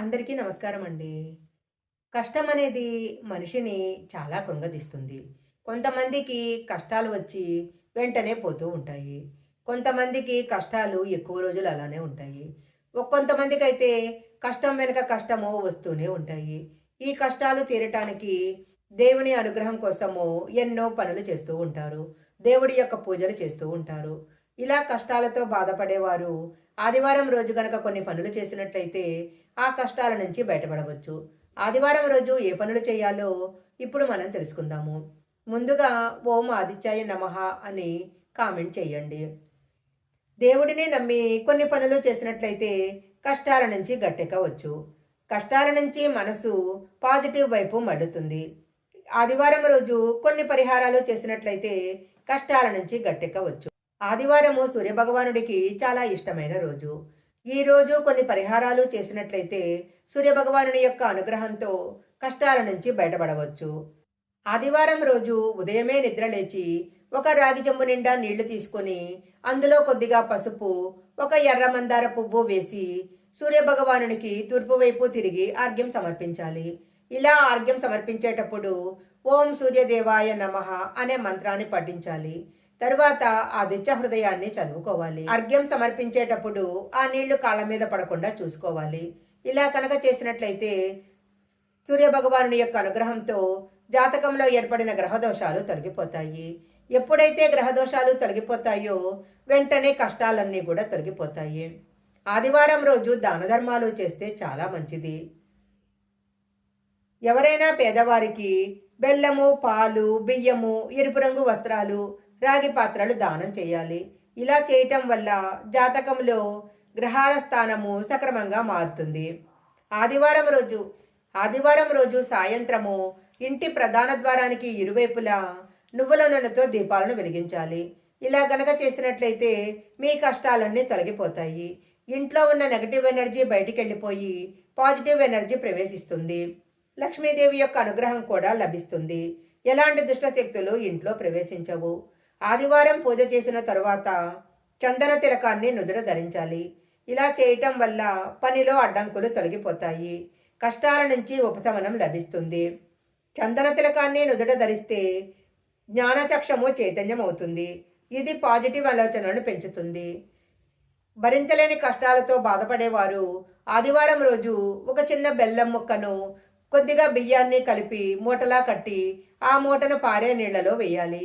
అందరికీ నమస్కారం అండి కష్టం అనేది మనిషిని చాలా కృంగదీస్తుంది. కొంతమందికి కష్టాలు వచ్చి వెంటనే పోతూ ఉంటాయి. కొంతమందికి కష్టాలు ఎక్కువ రోజులు అలానే ఉంటాయి. ఒ- కొంతమందికి అయితే కష్టం వెనుక కష్టము వస్తూనే ఉంటాయి. ఈ కష్టాలు తీరటానికి దేవుని అనుగ్రహం కోసము ఎన్నో పనులు చేస్తూ ఉంటారు. దేవుడి యొక్క పూజలు చేస్తూ ఉంటారు. ఇలా కష్టాలతో బాధపడేవారు. ఆదివారం రోజు గనక కొన్ని పనులు చేసినట్లయితే ఆ కష్టాల నుంచి బయటపడవచ్చు. ఆదివారం రోజు ఏ పనులు చేయాలో ఇప్పుడు మనం తెలుసుకుందాము. ముందుగా ఓం ఆదిత్యాయ నమః అని కామెంట్ చేయండి. దేవుడిని నమ్మి కొన్ని పనులు చేసినట్లయితే కష్టాల నుంచి గట్టెక్కవచ్చు. కష్టాల నుంచి మనసు పాజిటివ్ వైపు మళ్ళుతుంది. ఆదివారం రోజు కొన్ని పరిహారాలు చేసినట్లయితే కష్టాల నుంచి గట్టెక్కవచ్చు. ఆదివారము సూర్యభగవానుడికి చాలా ఇష్టమైన రోజు. ఈ రోజు కొన్ని పరిహారాలు చేసినట్లయితే సూర్యభగవానుని యొక్క అనుగ్రహంతో కష్టాల నుంచి బయటపడవచ్చు. ఆదివారం రోజు ఉదయమే నిద్ర లేచి ఒక రాగి చెంబు నిండా నీళ్ళు తీసుకొని అందులో కొద్దిగా పసుపు ఒక ఎర్ర మందార పువ్వు వేసి సూర్యభగవానునికి తూర్పు వైపు తిరిగి ఆర్ఘ్యం సమర్పించాలి. ఇలా ఆర్ఘ్యం సమర్పించేటప్పుడు ఓం సూర్యదేవాయ నమః అనే మంత్రాన్ని పఠించాలి. తర్వాత ఆ దిచ్చ హృదయాన్ని చదువుకోవాలి. అర్ఘ్యం సమర్పించేటప్పుడు ఆ నీళ్ళు కాళ్ళ మీద పడకుండా చూసుకోవాలి. ఇలా కనుక చేసినట్లయితే సూర్య భగవానుని యొక్క అనుగ్రహంతో జాతకంలో ఏర్పడిన గ్రహదోషాలు తొలగిపోతాయి. ఎప్పుడైతే గ్రహదోషాలు తొలగిపోతాయో వెంటనే కష్టాలన్నీ కూడా తొలగిపోతాయి. ఆదివారం రోజు దాన ధర్మాలు చేస్తే చాలా మంచిది. ఎవరైనా పేదవారికి బెల్లము పాలు బియ్యము ఎరుపు రంగు వస్త్రాలు రాగి పాత్రలు దానం చేయాలి. ఇలా చేయటం వల్ల జాతకంలో గ్రహాల స్థానము సక్రమంగా మారుతుంది. ఆదివారం రోజు ఆదివారం రోజు సాయంత్రము ఇంటి ప్రధాన ద్వారానికి ఇరువైపులా నువ్వుల నూనెతో దీపాలను వెలిగించాలి. ఇలా గనక చేసినట్లయితే మీ కష్టాలన్నీ తొలగిపోతాయి. ఇంట్లో ఉన్న నెగటివ్ ఎనర్జీ బయటికి వెళ్ళిపోయి పాజిటివ్ ఎనర్జీ ప్రవేశిస్తుంది. లక్ష్మీదేవి యొక్క అనుగ్రహం కూడా లభిస్తుంది. ఎలాంటి దుష్ట శక్తులు ఇంట్లో ప్రవేశించవు. ఆదివారం పూజ చేసిన తరువాత చందన తిలకాన్ని నుదుట ధరించాలి. ఇలా చేయటం వల్ల పనిలో అడ్డంకులు తొలగిపోతాయి. కష్టాల నుంచి ఉపశమనం లభిస్తుంది. చందన తిలకాన్ని నుదుట ధరిస్తే జ్ఞానచక్షము చైతన్యం అవుతుంది ఇది పాజిటివ్ ఆలోచనలను పెంచుతుంది. భరించలేని కష్టాలతో బాధపడేవారు ఆదివారం రోజు ఒక చిన్న బెల్లం ముక్కను కొద్దిగా బియ్యాన్ని కలిపి మూటలా కట్టి ఆ మూటను పారే నీళ్ళలో వేయాలి.